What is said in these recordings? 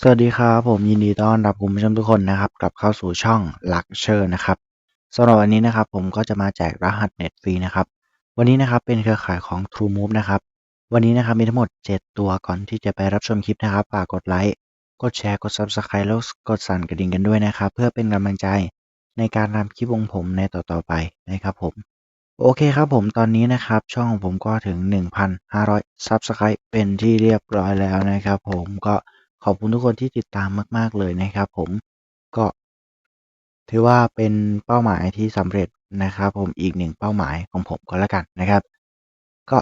สวัสดีครับ ผมยินดีต้อนรับคุณผู้ชมทุกคนนะครับกลับเข้าสู่ช่อง l u x เชอร์นะครับสำหรับวันนี้นะครับผมก็จะมาแจกรหัสเน็ตฟรีนะครับวันนี้นะครับเป็นเครือข่ายของ TrueMove นะครับวันนี้นะครับมีทั้งหมด 7 ตัวก่อนที่จะไปรับชมคลิปนะครับฝากกดไลค์กดแชร์กด Subscribe แล้วกดสั่นกระดิ่งกันด้วยนะครับ เพื่อเป็นกำลังใจในการทำคลิปของผมในต่อๆไปนะครับผมโอเคครับผมตอนนี้นะครับ ช่องของผมก็ถึง 1,500 Subscribe เป็นที่เรียบร้อยแล้วนะครับ ผมก็ ขอบคุณทุกคนที่ติดตามมาก ๆ เลยนะครับ ผมก็ถือว่าเป็นเป้าหมายที่สำเร็จนะครับ ผมอีกหนึ่งเป้าหมายของผมก็แล้วกันนะครับ ก็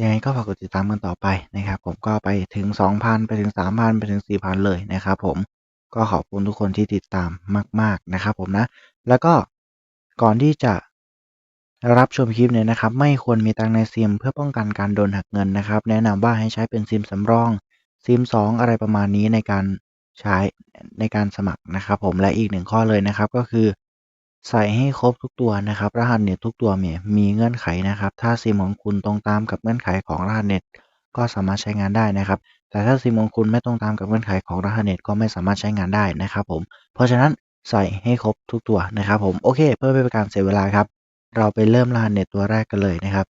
ยังไงก็ฝากกดติดตามกันต่อไปนะครับ ผมก็ไปถึง 2,000 ไปถึง 3,000 ไปถึง 4,000 เลยนะครับ ผมก็ขอบคุณทุกคนที่ติดตามมาก ๆนะครับ ผมนะ แล้วก็ก่อนที่จะรับชมคลิปเนี่ยนะครับ ไม่ควรมีตังในซิม เพื่อป้องกันการโดนหักเงินนะครับ แนะนำว่าให้ใช้เป็นซิมสำรอง ซิม 2 อะไรประมาณนี้ในการใช้ในการสมัครนะครับ ผมและอีกหนึ่งข้อเลยนะครับ ก็คือ ใส่ให้ครบทุกตัวนะครับ รหัสเน็ตทุกตัวเนี่ยมีเงื่อนไขนะครับ ถ้าซิมของคุณตรงตามกับเงื่อนไขของรหัสเน็ตก็สามารถใช้งานได้นะครับ แต่ถ้าซิมของคุณไม่ตรงตามกับเงื่อนไขของรหัสเน็ตก็ไม่สามารถใช้งานได้นะครับผมเพราะฉะนั้นใส่ให้ครบทุกตัวนะครับ ผมโอเค เพื่อไม่เป็นการเสียเวลาครับ เราไปเริ่มรหัสเน็ตตัวแรกกันเลยนะครับ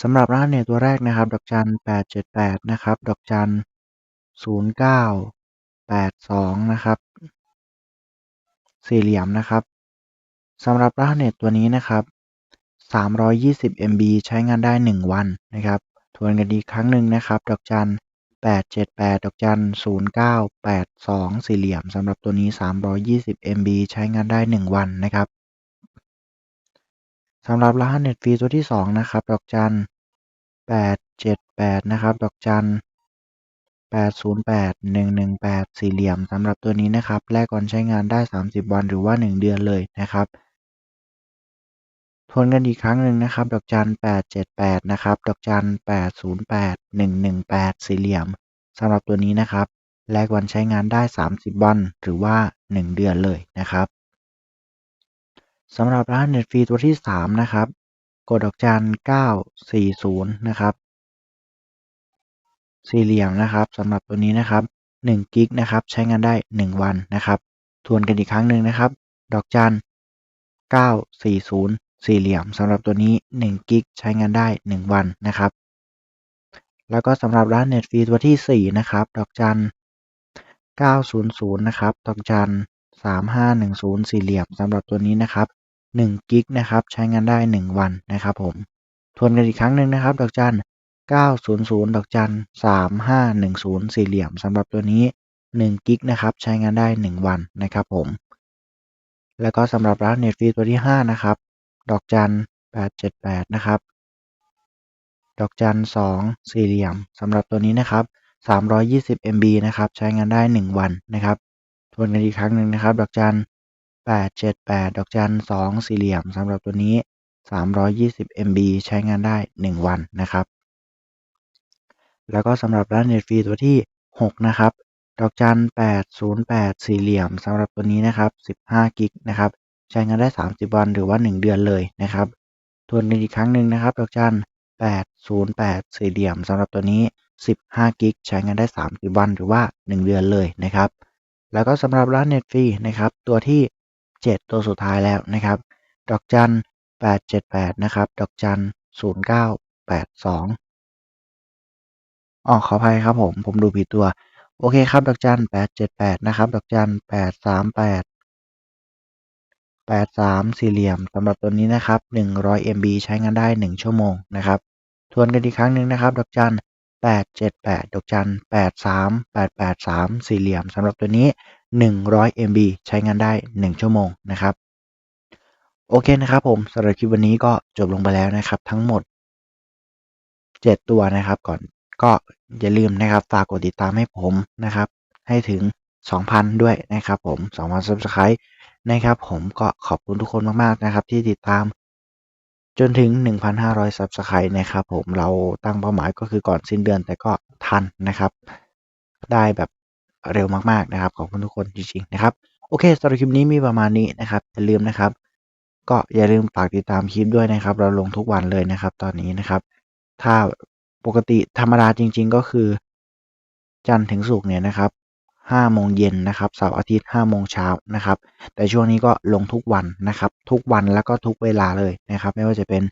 สำหรับรหัสเน็ตตัวแรกนะครับ ดอกจัน878 นะครับ ดอกจัน 0982 นะครับ สี่เหลี่ยมนะครับสำหรับรหัสเน็ตตัวนี้นะครับ 320 MB ใช้งานได้ 1 วันนะครับ ทวนกันอีกครั้งหนึ่งนะครับ ดอกจัน 878 ดอกจัน 0982 สี่เหลี่ยมสำหรับตัวนี้ 320 MB ใช้งานได้ 1 วันนะครับ สำหรับรหัสเน็ตฟรีตัวที่ 2 นะครับ ดอกจัน878นะครับ ดอกจัน808 118สี่เหลี่ยมสำหรับตัวนี้นะครับแลกก่อนใช้งานได้ 30 วันหรือว่า 1 เดือนเลยนะครับ ทวนกันอีกครั้งหนึ่งนะครับ ดอกจัน878นะครับ ดอกจัน808 118สี่เหลี่ยมสำหรับตัวนี้นะครับแลกวันใช้งานได้ 30 วันหรือว่า 1 เดือนเลยนะครับ สำหรับร้านเน็ตฟรีตัวที่ 3 นะครับ กดดอกจัน 940 นะครับ สี่เหลี่ยมนะครับสำหรับตัวนี้นะครับ1กิกนะครับ ใช้งานได้ 1 วันนะครับ ทวนกันอีกครั้งหนึ่งนะครับ ดอกจัน 940 สี่เหลี่ยมสำหรับตัวนี้1กิกใช้งานได้ 1 วันนะครับ แล้วก็สำหรับร้านเน็ตฟรีตัวที่ 4 นะครับ ดอกจัน 900 นะครับ ดอกจัน 3510 สี่เหลี่ยมสำหรับตัวนี้นะครับ 1กิกนะครับใช้งานได้ 1 วันนะครับผมทวนกันอีกครั้งหนึ่งนะครับ ดอกจัน 900 ดอกจัน 3510 สี่เหลี่ยมสำหรับตัวนี้ 1 กิกนะครับใช้งานได้ 1 วันนะครับผมแล้วก็สำหรับร้านเน็ตฟรีตัวที่ 5 นะครับ ดอกจัน 878 นะครับ ดอกจัน 2 สี่เหลี่ยมสำหรับตัวนี้นะครับ 320 MB นะครับใช้งานได้ 1 วันนะครับทวนกันอีกครั้งหนึ่งนะครับ ดอกจัน 878 ดอกจัน2สี่เหลี่ยมสำหรับตัวนี้ 320 MB ใช้งานได้ 1 วันนะครับ แล้วก็สำหรับร้านเน็ตฟรีตัวที่ 6 นะครับ ดอกจัน808 สี่เหลี่ยมสำหรับตัวนี้นะครับ15กิกนะครับใช้งานได้ 30 วันหรือว่า 1 เดือนเลยนะครับทวนกันอีกครั้งหนึ่งนะครับ ดอกจัน808 สี่เหลี่ยมสำหรับตัวนี้ 15 กิก ใช้งานได้ 30 วันหรือว่า 1 เดือนเลยนะครับ แล้วก็สำหรับร้านเน็ตฟรีนะครับ ตัวที่ 7 ตัวสุดท้ายแล้วนะครับ ดอกจัน 878 นะครับ ดอกจัน 0982อ๋อขออภัยครับผม ผมดูผิดตัว โอเคครับ ดอกจัน 878 นะครับ ดอกจัน 838 83 สี่เหลี่ยมสำหรับตัวนี้นะครับ 100 MB ใช้งานได้ 1 ชั่วโมงนะครับ ทวนกันอีกครั้งหนึ่งนะครับ ดอกจัน 878 ดอกจัน 83 883 สี่เหลี่ยมสำหรับตัวนี้ 100 MB ใช้งานได้ 1 ชั่วโมงนะครับ โอเคนะครับผมสำหรับคลิปวันนี้ก็จบลงไปแล้วนะครับ ทั้งหมด 7 ตัวนะครับก่อนก็อย่าลืมนะครับฝากกดติดตามให้ผมนะครับ ให้ถึง 2,000 ด้วยนะครับผม 2,000 Subscribe นะครับผมก็ขอบคุณทุกคนมากๆนะครับ ที่ติดตามจนถึง 1,500 Subscribe นะครับผมเราตั้งเป้าหมายก็คือก่อนสิ้นเดือนแต่ก็ทันนะครับ ได้แบบ เร็วมากๆนะครับขอบคุณทุกคนจริงๆนะครับโอเคสำหรับคลิปนี้มีประมาณนี้นะครับอย่าลืมนะครับ ก็อย่าลืมฝากติดตามคลิปด้วยนะครับ เราลงทุกวันเลยนะครับ ตอนนี้นะครับ ถ้าปกติธรรมดาจริง ๆ ก็คือ จันทร์ถึงศุกร์เนี่ยนะครับ5โมงเย็นนะครับเสาร์อาทิตย์5โมงเช้านะครับ แต่ช่วงนี้ก็ลงทุกวันนะครับ ทุกวันแล้วก็ทุกเวลาเลยนะครับ ไม่ว่าจะเป็น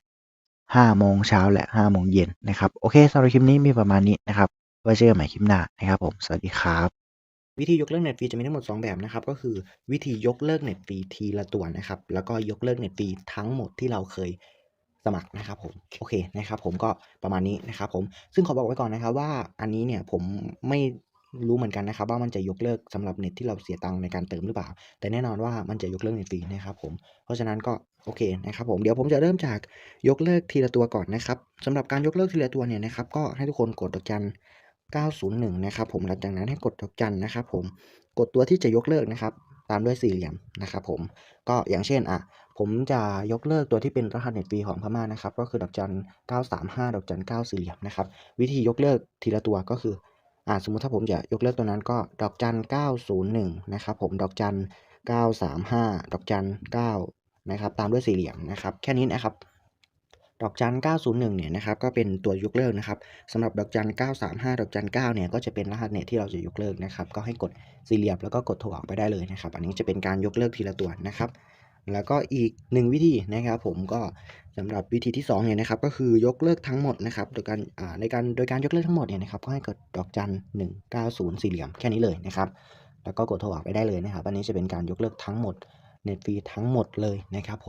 5โมงเช้าและ5โมงเย็นนะครับ โอเคสำหรับคลิปนี้มีประมาณนี้นะครับ ไว้เจอกันใหม่คลิปหน้านะครับผม สวัสดีครับ วิธียกเลิกเน็ตฟรีจะมีทั้งหมด 2 แบบนะครับ ก็คือวิธียกเลิกเน็ตฟรีทีละตัวนะครับ แล้วก็ยกเลิกเน็ตฟรีทั้งหมดที่เราเคยสมัครนะครับผมโอเคนะครับ ผมก็ประมาณนี้นะครับผมซึ่งขอบอกไว้ก่อนนะครับว่าอันนี้เนี่ยผมไม่รู้เหมือนกันนะครับว่ามันจะยกเลิกสำหรับเน็ตที่เราเสียตังค์ในการเติมหรือเปล่า แต่แน่นอนว่ามันจะยกเลิกเน็ตฟรีนะครับผมเพราะฉะนั้นก็โอเคนะครับผมเดี๋ยวผมจะเริ่มจากยกเลิกทีละตัวก่อนนะครับสำหรับการยกเลิกทีละตัวเนี่ยนะครับก็ให้ทุกคนกดดอกจัน 901 นะครับผมหลังจากนั้นให้กดดอกจันนะครับผมกดตัวที่จะยกเลิกนะครับ ตามด้วยสี่เหลี่ยมนะครับผมก็อย่างเช่นอะผมจะยกเลิกตัวที่เป็นรหัสเน็ตฟรีของพม่านะครับ ก็คือดอกจัน 935 ดอกจัน 9 สี่เหลี่ยมนะครับ วิธียกเลิกทีละตัวก็คืออ่าสมมุติถ้าผมจะยกเลิกตัวนั้นก็ดอกจัน 901 นะครับผมดอกจัน 935 ดอกจัน 9 นะครับ ตามด้วยสี่เหลี่ยมนะครับ แค่นี้นะครับ ดอกจัน 901 เนี่ยนะครับก็เป็นตัวยกเลิกนะครับสำหรับดอกจัน 935 ดอกจัน 9 เนี่ยก็จะเป็นรหัสเน็ตที่เราจะยกเลิกนะครับก็ให้กดสี่เหลี่ยมแล้วก็กดโทรออกไปได้เลยนะครับ อันนี้จะเป็นการยกเลิกทีละตัวนะครับ แล้วก็อีกหนึ่งวิธีนะครับผมก็สำหรับวิธีที่2เนี่ยนะครับก็คือยกเลิกทั้งหมดนะครับโดยการอ่าในการโดยการยกเลิกทั้งหมดเนี่ยนะครับก็ให้กดดอกจัน 190 สี่เหลี่ยมแค่นี้เลยนะครับแล้วก็กดโทรออกไปได้เลยนะครับ อันนี้จะเป็นการยกเลิกทั้งหมดเน็ตฟรีทั้งหมดเลยนะครับ